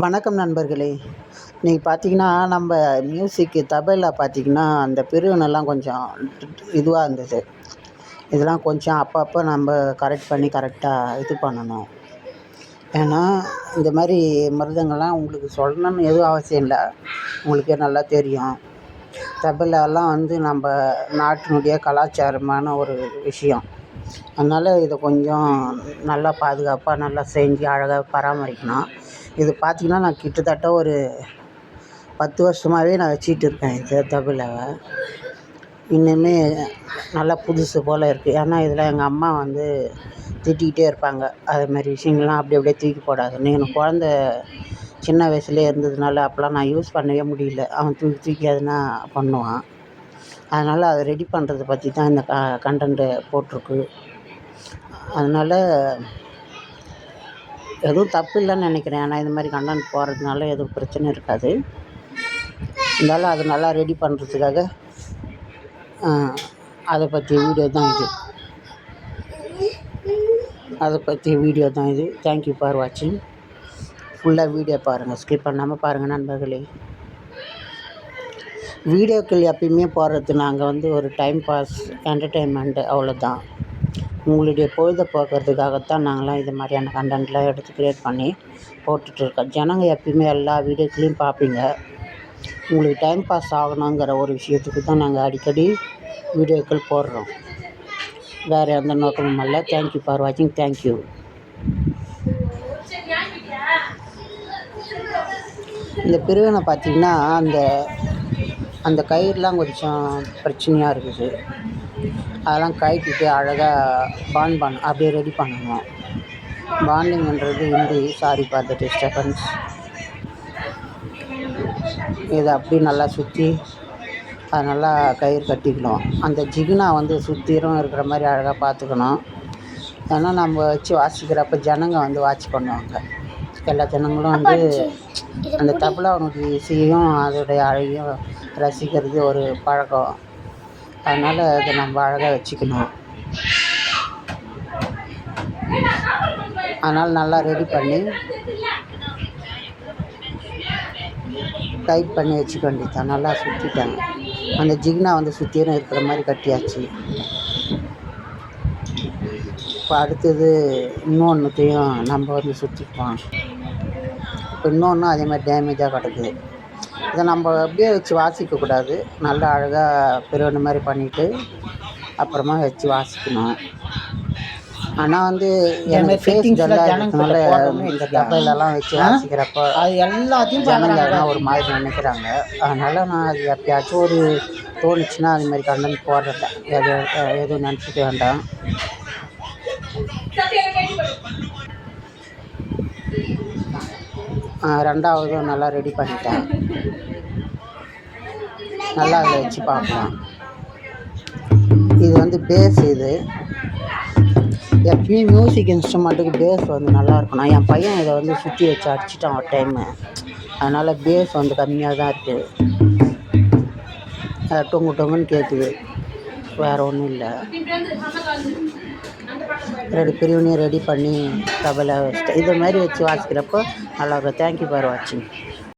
வணக்கம் நண்பர்களே. இன்றைக்கி பார்த்தீங்கன்னா நம்ம மியூசிக்கு தபேலா பார்த்தீங்கன்னா அந்த பிரிவினெல்லாம் கொஞ்சம் இதுவாக இருந்தது. இதெல்லாம் கொஞ்சம் அப்பப்போ நம்ம கரெக்ட் பண்ணி கரெக்டாக இது பண்ணணும். ஏன்னா இந்த மாதிரி மருதங்கள்லாம் உங்களுக்கு சொல்லணும்னு எதுவும் அவசியம் இல்லை. உங்களுக்கே நல்லா தெரியும். தபேலாலாம் வந்து நம்ம நாட்டினுடைய கலாச்சாரமான ஒரு விஷயம். அதனால் இதை கொஞ்சம் நல்லா பாதுகாப்பாக நல்லா செஞ்சு அழகாக பராமரிக்கணும். இது பார்த்தீங்கன்னா நான் கிட்டத்தட்ட ஒரு பத்து வருஷமாகவே நான் வச்சுக்கிட்டு இருக்கேன் இது தபிலாவை இன்னுமே நல்லா புதுசு போல் இருக்குது ஏன்னா இதில் எங்கள் அம்மா வந்து திட்டிக்கிட்டே இருப்பாங்க. அது மாதிரி விஷயங்கள்லாம் அப்படி அப்படியே தூக்கி போடாதுன்னு. எனக்கு குழந்த சின்ன வயசுலேயே இருந்ததுனால அப்போல்லாம் நான் யூஸ் பண்ணவே முடியல. அவன் தூக்கி தூக்கி எதுனா பண்ணுவான். அதனால் அதை ரெடி பண்ணுறத பற்றி தான் இந்த க கண்டென்ட்டு போட்டிருக்கு. அதனால் எதுவும் தப்பு இல்லைன்னு நினைக்கிறேன். ஆனால் இது மாதிரி கண்டென்ட் போடுறதுனால எதுவும் பிரச்சனை இருக்காது. இருந்தாலும் அது நல்லா ரெடி பண்ணுறதுக்காக அதை பற்றிய வீடியோ தான் இது. அதை பற்றிய வீடியோ தான் இது. தேங்க்யூ ஃபார் வாட்சிங் ஃபுல்லாக வீடியோ பாருங்கள் ஸ்கிப் பண்ணாமல் பாருங்கள் நண்பர்களே. வீடியோக்கள் எப்பயுமே போடுறது நாங்கள் வந்து ஒரு டைம் பாஸ் என்டர்டெயின்மெண்ட்டு அவ்வளோதான் உங்களுடைய பொழுதை நாங்கள்லாம் நாங்களாம் இது மாதிரியான கண்டென்ட்லாம் எடுத்து க்ரியேட் பண்ணி போட்டுட்ருக்கோம். ஜனங்க எப்பயுமே எல்லா வீடியோக்களையும் பார்ப்பீங்க. உங்களுக்கு டைம் பாஸ் ஆகணுங்கிற ஒரு விஷயத்துக்கு தான் நாங்கள் அடிக்கடி வீடியோக்கள் போடுறோம். வேறு எந்த நோக்கமும் இல்லை தேங்க்யூ ஃபார் வாட்சிங் தேங்க்யூ இந்த பிரிவினை பார்த்திங்கன்னா அந்த அந்த கயிறுலாம் கொஞ்சம் பிரச்சனையாக இருக்குது. அதெல்லாம் கழட்டிட்டு அழகாக பாண்ட் பண்ண அப்படியே ரெடி பண்ணணும். பாண்டிங்ன்றது Hindi sorry for the disturbance இதை அப்படி நல்லா சுற்றி அது நல்லா கயிறு கட்டிக்கணும். அந்த ஜிகினா வந்து சுற்றிலும் இருக்கிற மாதிரி அழகாக பார்த்துக்கணும். ஏன்னா நம்ம வச்சு வாசிக்கிறப்ப ஜனங்க வந்து வாட்ச் பண்ணுவாங்க. எல்லா ஜனங்களும் வந்து அந்த தபலாவுடைய இசையும் அதோடைய அழகையும் ரசிக்கிறது ஒரு பழக்கம். அதனால் அதை நம்ம அழகாக வச்சுக்கணும். அதனால் நல்லா ரெடி பண்ணி டைட் பண்ணி வச்சுக்க வேண்டியதுதான். நல்லா சுற்றிட்டாங்க அந்த ஜிக்னா வந்து சுற்றியும் இருக்கிற மாதிரி கட்டியாச்சு. இப்போ அடுத்தது இன்னொன்றுத்தையும் நம்ம வந்து சுற்றிப்போம் இப்போ இன்னொன்றும் அதே மாதிரி டேமேஜாக கிடக்குது. இதை நம்ம அப்படியே வச்சு வாசிக்கக்கூடாது நல்லா அழகாக பிரிவினை மாதிரி பண்ணிவிட்டு அப்புறமா வச்சு வாசிக்கணும். ஆனால் வந்து எனக்கு ஃபேஸ் டல்லாக இருக்கிறதுனால இந்த தபைலெல்லாம் வச்சு வாசிக்கிறப்போ அது எல்லாத்தையும் ஜனங்க எல்லாம் ஒரு மாதிரி நினைக்கிறாங்க. அதனால் நான் அது எப்பயாச்சும் ஒரு தோணுச்சுன்னா அது மாதிரி கண்டென்ட் போடுறேன் எது எதுவும் நினச்சிக்க வேண்டாம். ரெண்டாவதும் நல்லா ரெடி பண்ணிட்டேன். நல்லா அதில் வச்சு பார்க்கலாம் இது வந்து பேஸ் இது. எப்பயும் மியூசிக் இன்ஸ்ட்ருமெண்ட்டுக்கு பேஸ் வந்து நல்லா இருக்கணும். என் பையன் இதை வந்து சுற்றி வச்சு அடிச்சிட்டான் ஒரு டைமு அதனால் பேஸ் வந்து கம்மியாக தான் இருக்குது டொங்கு டொங்குன்னு கேட்குது வேறு ஒன்றும் இல்லை. ரெடி பிரிவினையும் ரெடி பண்ணி தபலை இது மாதிரி வச்சு வாசிக்கிறப்போ நல்லாயிருக்கும் தேங்க்யூ ஃபார் வாட்சிங்